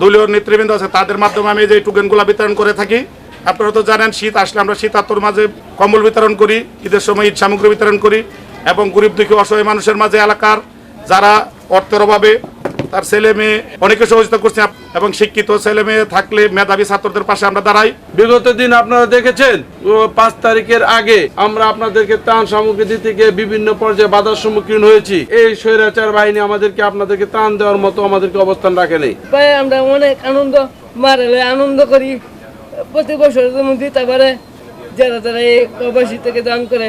দলীয় নেতৃবৃন্দ আছে, তাদের মাধ্যমে আমি যে টুকেনগুলো বিতরণ করে থাকি। আপনারা তো জানেন, শীত আসলে আমরা শীত আত্মর মাঝে কম্বল বিতরণ করি, ঈদের সময় ঈদ সামগ্রী বিতরণ করি এবং গরিব দুঃখী অসহায় মানুষের মাঝে এলাকার যারা অর্থের অভাবে তার ছেলে মেয়ে অনেকে সহযোগিতা করছে এবং শিক্ষিত ছেলে মেয়ে থাকলে মেধাবী ছাত্রদের পাশে আমরা দাঁড়াই। বিগত দিন আপনারা দেখেছেন ও পাঁচ তারিখের আগে আমরা আপনাদেরকে ত্রাণ সামগ্রী দিতে গিয়ে বিভিন্ন পর্যায়ে বাধার সম্মুখীন হয়েছি। এই স্বৈরাচার বাহিনী আমাদেরকে আপনাদেরকে ত্রাণ দেওয়ার মতো আমাদেরকে অবস্থান রাখে নেই আমরা অনেক আনন্দ মারালে আনন্দ করি। প্রতি বছর যেমন দিতে পারে যারা যারা এই প্রবাসী থেকে দান করে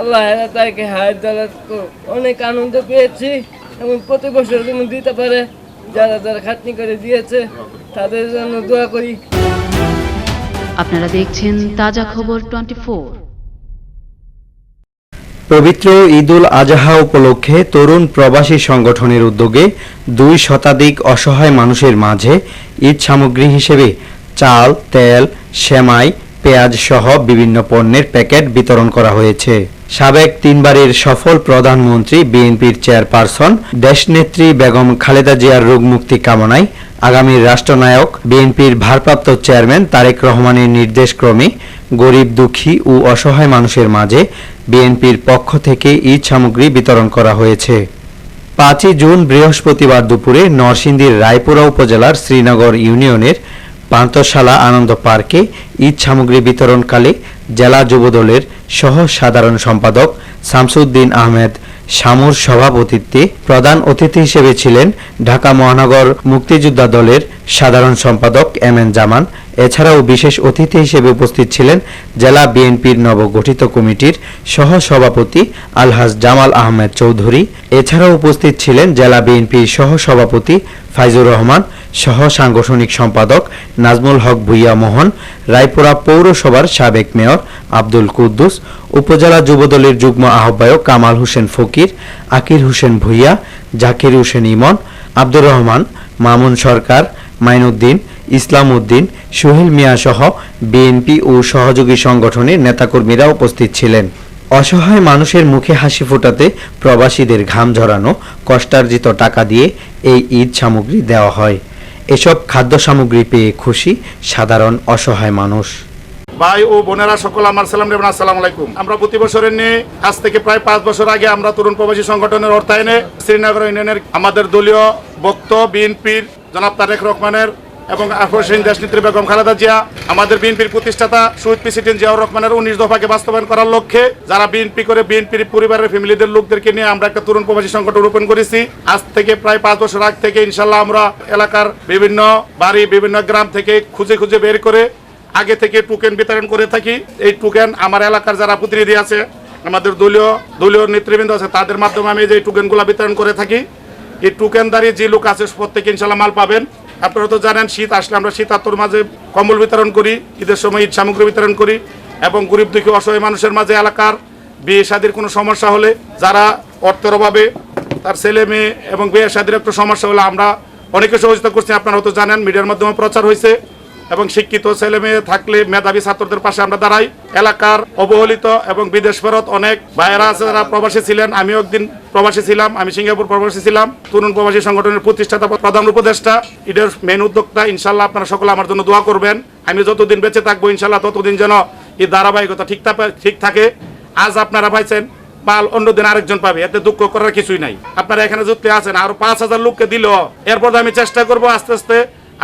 আল্লাহ তাকে হায়াত অনেক আনন্দ পেয়েছি। এবং প্রতি বছর যেমন দিতে পারে যারা যারা খাটনি করে দিয়েছে তাদের জন্য দোয়া করি। আপনারা দেখছেন তাজা খবর টোয়েন্টি পবিত্র ঈদুল আজহা উপলক্ষে তরুণ প্রবাসী সংগঠনের উদ্যোগে দুই শতাধিক অসহায় মানুষের মাঝে ঈদ সামগ্রী হিসেবে চাল তেল সেমাই পেঁয়াজ সহ বিভিন্ন পণ্যের প্যাকেট বিতরণ করা হয়েছে। সাবেক তিনবারের সফল প্রধানমন্ত্রী বিএনপির চেয়ারপারসন দেশনেত্রী বেগম খালেদা জিয়ার রোগ মুক্তি কামনায় আগামী রাষ্ট্রনায়ক বিএনপির ভারপ্রাপ্ত চেয়ারম্যান তারেক রহমানের নির্দেশক্রমে গরিব দুঃখী ও অসহায় মানুষের মাঝে বিএনপির পক্ষ থেকে ঈদ সামগ্রী বিতরণ করা হয়েছে। পাঁচই জুন বৃহস্পতিবার দুপুরে নরসিংদীর রায়পুরা উপজেলার শ্রীনগর ইউনিয়নের পান্তশালা আনন্দ পার্কে ঈদ সামগ্রী বিতরণকালে জেলা যুবদলের সহ সাধারণ সম্পাদক শামসুদ্দিন আহমেদ শামুর সভাপতিত্বে প্রধান অতিথি হিসেবে ছিলেন ঢাকা মহানগর মুক্তিযোদ্ধা দলের সাধারণ সম্পাদক এম এন জামান। এছাড়াও বিশেষ অতিথি হিসেবে উপস্থিত ছিলেন জেলা বিএনপির নবগঠিত কমিটির সহ সভাপতি আলহাজ জামাল আহমেদ চৌধুরী। এছাড়াও উপস্থিত ছিলেন জেলা বিএনপির সহ সভাপতি ফাইজুর রহমান, সহ সাংগঠনিক সম্পাদক নাজমুল হক ভুইয়া মোহন, রায়পুরা পৌরসভার সাবেক মেয়র আব্দুল কুদ্দুস, উপজেলা যুবদলের যুগ্ম আহ্বায়ক কামাল হোসেন ফকির আকির হোসেন ভুইয়া, জাকির হোসেন ইমন, আব্দুর রহমান, মামুন সরকার মাইনুদ্দিন ইসলাম উদ্দিন সোহেল মিয়া সহ বিএনপি ও সহযোগী সংগঠনের নেতাকর্মীরা উপস্থিত ছিলেন। অসহায় মানুষের মুখে হাসি ফোটাতে প্রবাসীদের ঘাম ঝরানো, কষ্টার্জিত টাকা দিয়ে এই ঈদ সামগ্রী দেওয়া হয়। এসব খাদ্য সামগ্রী পেয়ে খুশি সাধারণ অসহায় মানুষ। ভাই ও বোনেরা, সকল আমার সালাম দেবেন আসসালাম আলাইকুম। আমরা প্রতি বছরের নিয়ে আজ থেকে প্রায় পাঁচ বছর আগে আমরা তরুণ প্রবাসী সংগঠনের অর্থায়নে শ্রীনগর ইউনিয়নের আমাদের দলীয় বক্ত বিএনপির জনাব তারেক রহমানের এবং হোসেন দেশনেত্রী বেগম খালেদা জিয়া, আমাদের বিএনপির প্রতিষ্ঠাতা শহীদ প্রেসিডেন্ট জিয়াউর রহমানের উনিশ দফাকে বাস্তবায়ন করার লক্ষ্যে যারা বিএনপি করে বিএনপির পরিবারের ফ্যামিলিদের লোকদেরকে নিয়ে আমরা একটা তরুণ প্রবাসী সংগঠন রোপণ করেছি। আজ থেকে প্রায় পাঁচ বছর আগ থেকে ইনশাল্লাহ আমরা এলাকার বিভিন্ন বাড়ি, বিভিন্ন গ্রাম থেকে খুঁজে খুঁজে বের করে আগে থেকে টোকেন বিতরণ করে থাকি। এই টোকেন আমার এলাকার যারা প্রতিনিধি আছে, আমাদের দলীয় দলীয় নেতৃবৃন্দ আছে, তাদের মাধ্যমে আমি যে টোকেনগুলো বিতরণ করে থাকি। এই টোকেনদারি যে লোক আছে, প্রত্যেকে ইনশাল্লাহ মাল পাবেন। আপনারা তো জানেন, শীত আসলে আমরা শীতাত্মর মাঝে কম্বল বিতরণ করি, ঈদের সময় ঈদ সামগ্রী বিতরণ করি এবং গরিব দুঃখী অসহায় মানুষের মাঝে এলাকার বিয়ে শাদির কোনো সমস্যা হলে যারা অর্থের অভাবে তার ছেলে মেয়ে এবং বিয়ে শাদির একটু সমস্যা হলে আমরা অনেকে সহযোগিতা করছি। আপনারা হয়তো জানেন, মিডিয়ার মাধ্যমে প্রচার হয়েছে। এবং শিক্ষিত ছেলে মেয়ে থাকলে মেধাবী ছাত্রদের পাশে আমরা দাঁড়াই। এলাকার অবহেলিত এবং বিদেশ ফেরত অনেক ভাইয়েরা আছে যারা প্রবাসী ছিলেন। আমিও একদিন প্রবাসী ছিলাম, আমি সিঙ্গাপুর প্রবাসী ছিলাম। তরুণ প্রবাসী সংগঠনের প্রতিষ্ঠাতা প্রধান উপদেষ্টা ঈদের মেন উদ্যোক্তা ইনশাল্লাহ আপনারা সকলে আমার জন্য দোয়া করবেন। আমি যতদিন বেঁচে থাকব ইনশাল্লাহ ততদিন যেন এই ধারাবাহিকতা ঠিক ঠিক থাকে। আজ আপনারা পাইছেন, মাল অন্যদিন আরেকজন পাবে, এতে দুঃখ করার কিছুই নাই। আপনারা এখানে যুক্তি আছেন, আরও পাঁচ হাজার লোককে দিল এরপর আমি চেষ্টা করব আস্তে আস্তে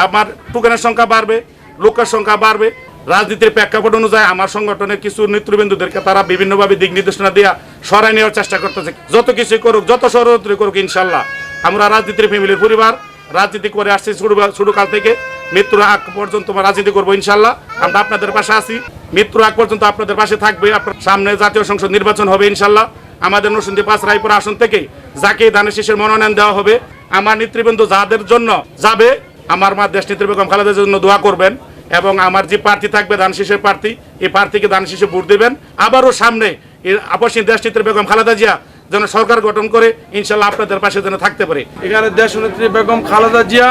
আমার টোকেনের সংখ্যা বাড়বে। লোকের সংখ্যা বাড়বে। রাজনীতির প্রেক্ষাপট অনুযায়ী আমার সংগঠনের কিছু নেতৃবৃন্দদেরকে তারা বিভিন্নভাবে দিক নির্দেশনা দিয়া সরাই নেওয়ার চেষ্টা করতেছে। যত কিছু করুক, যত ষড়যন্ত্র করুক, ইনশাল্লাহ। আমরা রাজনীতির ফ্যামিলির পরিবার, রাজনীতি করে আসছি শুরু কাল থেকে। মৃত্যুর আগ পর্যন্ত রাজনীতি করব, ইনশাল্লাহ। আমরা আপনাদের পাশে আছি। মৃত্যুর আগ পর্যন্ত আপনাদের পাশে থাকবে। আপনার সামনে জাতীয় সংসদ নির্বাচন হবে, ইনশাল্লাহ। আমাদের নরসিংদী পাঁচ রায়পুর আসন থেকে যাকে ধানের শীষের মনোনয়ন দেওয়া হবে। আমার নেতৃবৃন্দ যাদের জন্য যাবে, আমার মা দেশ নেত্রী খালেদার জন্য দোয়া করবেন। এবং আমার যে প্রার্থী থাকবে ধান প্রার্থী, এই প্রার্থীকে ধান শীষে ভোট দেবেন। আবারও সামনে এই আপসী দেশ নেত্রী বেগম খালেদা জিয়া যেন সরকার গঠন করে, ইনশাল্লাহ আপনাদের পাশে যেন থাকতে পারে। এখানে দেশ দেশনেত্রী বেগম খালেদা জিয়া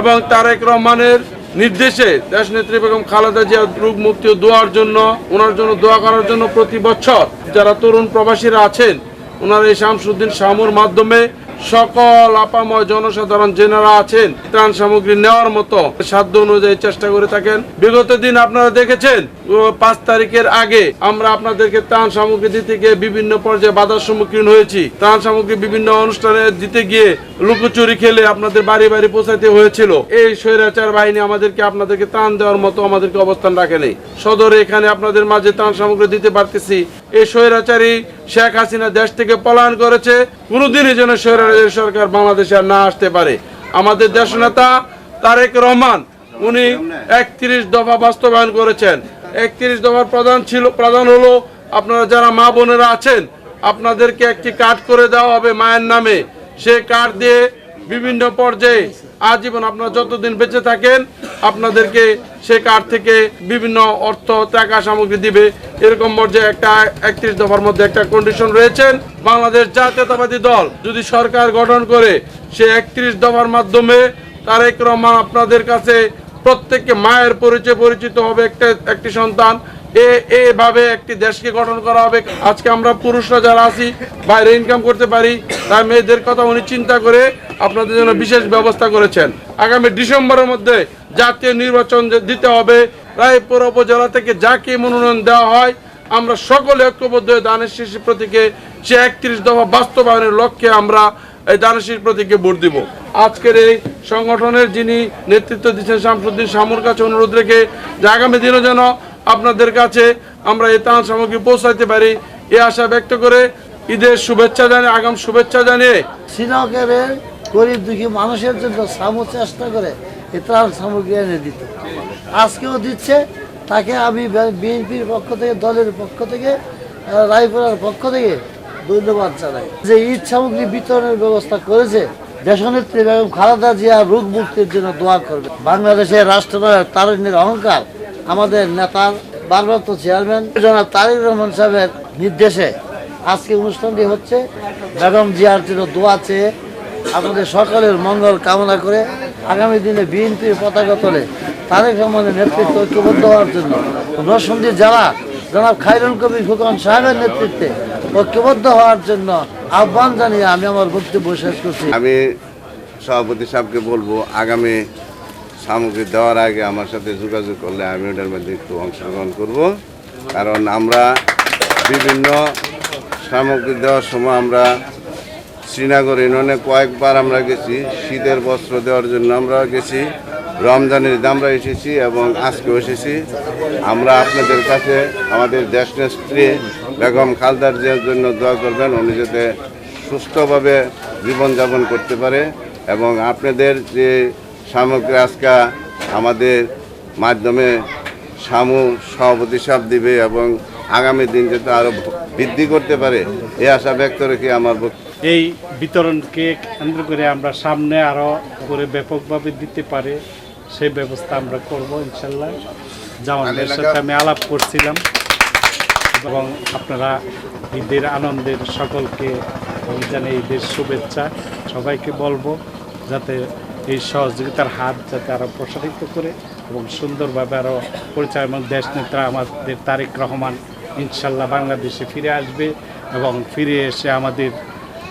এবং তারেক রহমানের নির্দেশে দেশ দেশনেত্রী বেগম খালেদা জিয়া রোগ মুক্তি দোয়ার জন্য, ওনার জন্য দোয়া করার জন্য প্রতি বছর যারা তরুণ প্রবাসীরা আছেন, ওনারা এই শামসুদ্দিন শামুর মাধ্যমে সকল আপাময় জনসাধারণ জেনারা আছেন, ত্রাণ সামগ্রী নেওয়ার মতো সাধ্য অনুযায়ী চেষ্টা করে থাকেন। বিগত দিন আপনারা দেখেছেন পাঁচ তারিখের আগে আমরা আপনাদেরকে ত্রাণ সামগ্রী দিতে গিয়ে বিভিন্ন পর্যায়ে বাধার সম্মুখীন হয়েছি। ত্রাণ সামগ্রী বিভিন্ন অনুষ্ঠানে দিতে গিয়ে লুকোচুরি খেলে আপনাদের বাড়ি বাড়ি পৌঁছাতে হয়েছিল। এই স্বৈরাচার বাহিনী আমাদেরকে আপনাদেরকে ত্রাণ দেওয়ার মতো আমাদেরকে অবস্থান রাখেনি। সদরে এখানে আপনাদের মাঝে ত্রাণ সামগ্রী দিতে পারতেছি। এই স্বৈরাচারী শেখ হাসিনা দেশ থেকে পলায়ন করেছে, কোনোদিনই যেন স্বৈরাচারী সরকার বাংলাদেশে আর না আসতে পারে। আমাদের দেশ নেতা তারেক রহমান, উনি একত্রিশ দফা বাস্তবায়ন করেছেন। একত্রিশ দফার প্রধান ছিল, প্রধান হলো আপনারা যারা মা বোনেরা আছেন, আপনাদেরকে একটি কার্ড করে দেওয়া হবে মায়ের নামে। সে কার্ড দিয়ে বিভিন্ন পর্যায়ে আজীবন আপনারা যতদিন বেঁচে থাকেন, আপনাদেরকে সে কার্ড থেকে বিভিন্ন অর্থ, টাকা, সামগ্রী দিবে। এরকম পর্যায়ে একটা একত্রিশ দফার মধ্যে একটা কন্ডিশন রয়েছেন। বাংলাদেশ জাতীয়তাবাদী দল, যদি সরকার গঠন করে, সে একত্রিশ দফার মাধ্যমে তারেক রহমান আপনাদের কাছে প্রত্যেককে মায়ের পরিচয় পরিচিত হবে একটা, একটি সন্তান। এভাবে একটি দেশকে গঠন করা হবে। আজকে আমরা পুরুষরা যারা আছি, বাইরে ইনকাম করতে পারি তাই মেয়েদের কথা উনি চিন্তা করে আপনাদের জন্য বিশেষ ব্যবস্থা করেছেন। আগামী ডিসেম্বরের মধ্যে জাতীয় নির্বাচন দিতে হবে, রায়পুর উপজেলা থেকে যাকে মনোনয়ন দেওয়া হয়, আমরা সকলে ঐক্যবদ্ধ হয়ে দানের শিশু প্রতীকে, সে একত্রিশ দফা বাস্তবায়নের লক্ষ্যে আমরা এই দানের শিশু প্রতীকে ভোট দিব। আজকের এই সংগঠনের যিনি নেতৃত্ব দিচ্ছেন শামসুদ্দিন শামুর কাছে অনুরোধ রেখে যে আগামী দিনও যেন আপনাদের কাছে আমরা এই ত্রাণ সামগ্রী পৌঁছাইতে পারি। এ আশা ব্যক্ত করে ঈদের শুভেচ্ছা জানিয়ে, আগাম শুভেচ্ছা জানিয়ে শ্রীনগরের গরিব দুঃখী মানুষের জন্য সামু চেষ্টা করে এই ত্রাণ সামগ্রী এনে দিত। আজকেও দিচ্ছে, তাকে আমি বিএনপির পক্ষ থেকে, দলের পক্ষ থেকে রায়পুরার পক্ষ থেকে ধন্যবাদ জানাই। যে ঈদ সামগ্রী বিতরণের ব্যবস্থা করেছে, দেশনেত্রী বেগম খালেদা জিয়া রোগ মুক্তির জন্য দোয়া করবে। বাংলাদেশের রাষ্ট্রনায়ক তারুণ্যের অহংকার আমাদের নেতার ভারপ্রাপ্ত চেয়ারম্যান, জনাব তারেক রহমান সাহেবের নির্দেশে আজকে অনুষ্ঠানটি হচ্ছে। বেগম জিয়ার জন্য দোয়া চেয়ে আপনাদের সকলের মঙ্গল কামনা করে আগামী দিনে বিএনপির পতাকা তোলে তারেক রহমানের নেতৃত্ব ঐক্যবদ্ধ হওয়ার জন্য নরসিংদী জেলা জনাব খাইরুল কবির ফুকন সাহেবের নেতৃত্বে ঐক্যবদ্ধ হওয়ার জন্য আহ্বান জানিয়ে আমি আমার বক্তব্য শেষ করছি। আমি সভাপতি সাহেবকে বলব, আগামী সামগ্রী দেওয়ার আগে আমার সাথে যোগাযোগ করলে আমি ওটার মধ্যে একটু অংশগ্রহণ করব। কারণ আমরা বিভিন্ন সামগ্রী দেওয়ার সময় আমরা শ্রীনগর ইউনিয়নে কয়েকবার আমরা গেছি, শীতের বস্ত্র দেওয়ার জন্য আমরা গেছি, রমজানের আমরা এসেছি এবং আজকেও এসেছি। আমরা আপনাদের কাছে আমাদের দেশ নেত্রী বেগম খালদার জিয়ার জন্য দোয়া করবেন, উনি যাতে সুস্থভাবে জীবনযাপন করতে পারে এবং আপনাদের যে সামগ্রী আজকে আমাদের মাধ্যমে সামু সভাপতি সাহেব দিবে এবং আগামী দিন যাতে আরও বৃদ্ধি করতে পারে এই আশা ব্যক্ত রেখে আমার এই বিতরণকে কেন্দ্র করে আমরা সামনে আরও করে ব্যাপকভাবে দিতে পারে সেই ব্যবস্থা আমরা করব ইনশাল্লাহ। জামানদের সাথে আমি আলাপ করছিলাম এবং আপনারা ঈদের আনন্দের সকলকে রমজানে ঈদের শুভেচ্ছা সবাইকে বলব যাতে এই সহযোগিতার হাত যাতে আরও প্রসারিত করে এবং সুন্দরভাবে আরও পরিচয় এবং দেশ নেতা আমাদের তারেক রহমান ইনশাল্লাহ বাংলাদেশে ফিরে আসবে এবং ফিরে এসে আমাদের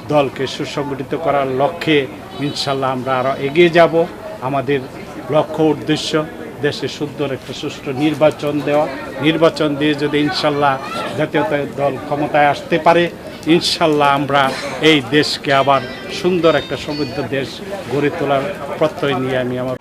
দলকে সুসংগঠিত করার লক্ষ্যে ইনশাল্লাহ আমরা আরও এগিয়ে যাব। আমাদের লক্ষ্য উদ্দেশ্য দেশে সুন্দর একটা সুষ্ঠু নির্বাচন দেওয়া। নির্বাচন দিয়ে যদি ইনশাল্লাহ জাতীয়তা দল ক্ষমতায় আসতে পারে ইনশাল্লাহ আমরা এই দেশকে আবার সুন্দর একটা সমৃদ্ধ দেশ গড়ে তোলার প্রত্যয় নিয়ে আমি আমার